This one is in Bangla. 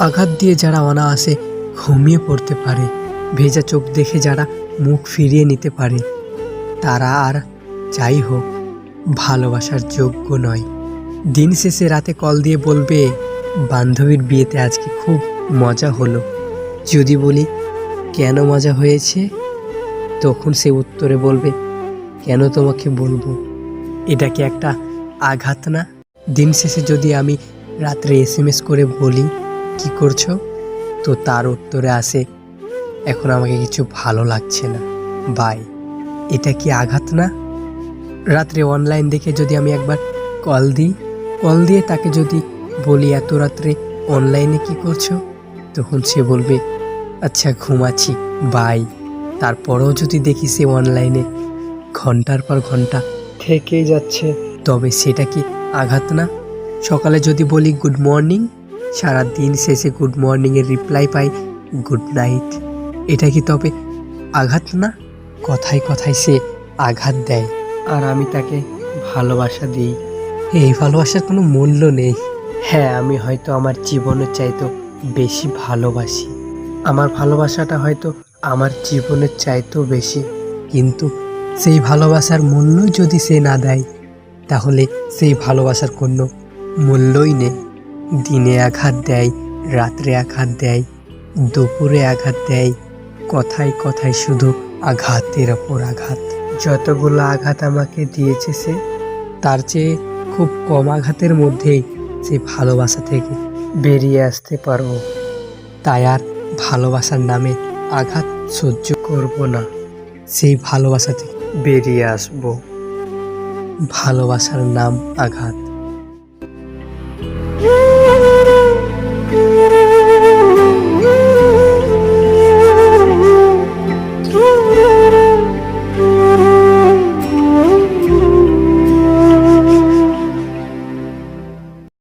আঘাত দিয়ে যারা অনায়াসে ঘুমিয়ে পড়তে পারে, ভেজা চোখ দেখে যারা মুখ ফিরিয়ে নিতে পারে, তারা আর যাই হোক, ভালোবাসার যোগ্য নয়। দিন শেষে রাতে কল দিয়ে বলবে, বান্ধবীর বিয়েতে আজকে খুব মজা হলো। যদি বলি, কেন মজা হয়েছে? তখন সে উত্তরে বলবে, কেন তোমাকে বলব? এটা কি একটা আঘাত না? দিন শেষে যদি আমি রাত্রে এস করে বলি কি করছ? তো তার উত্তরে আসে এখন আমাকে কিছু ভালো লাগছে না। বাই। এটা কি আঘাত না? রাত্রে অনলাইন দেখে যদি আমি একবার কল দিই, কল দিয়ে তাকে যদি বলি, এত রাত্রে অনলাইনে কি করছ? তখন সে বলবে আচ্ছা ঘুমাচ্ছি। বাই। তারপরেও যদি দেখি সে অনলাইনে ঘণ্টার পর ঘণ্টা থেকেই যাচ্ছে, তবে সেটা কি আঘাত না? সকালে যদি বলি, গুড মর্নিং। সারা দিন শেষে গুড মর্নিংয়ের রিপ্লাই পাই গুড নাইট এটা কি তবে আঘাত না? কথায় কথায় সে আঘাত দেয়। আর আমি তাকে ভালোবাসা দিই। এই ভালোবাসার কোনো মূল্য নেই। হ্যাঁ আমি হয়তো আমার জীবনের চাইতো বেশি ভালোবাসি। আমার ভালোবাসাটা হয়তো আমার জীবনের চাইতেও বেশি। কিন্তু সেই ভালোবাসার মূল্য যদি সে না দেয়, তাহলে সেই ভালোবাসার কোনো মূল্যই নেই। দিনে আঘাত দেয়, রাত্রে আঘাত দেয়, দুপুরে আঘাত দেয়, কথায় কথায় শুধু আঘাতের ওপর আঘাত। যতগুলো আঘাত আমাকে দিয়েছে সে, তার চেয়ে খুব কম আঘাতের মধ্যেই সে ভালোবাসা থেকে বেরিয়ে আসতে পারব। তাই আর ভালোবাসার নামে আঘাত সহ্য করব না, সেই ভালোবাসা থেকে বেরিয়ে আসব। ভালোবাসার নাম আঘাত।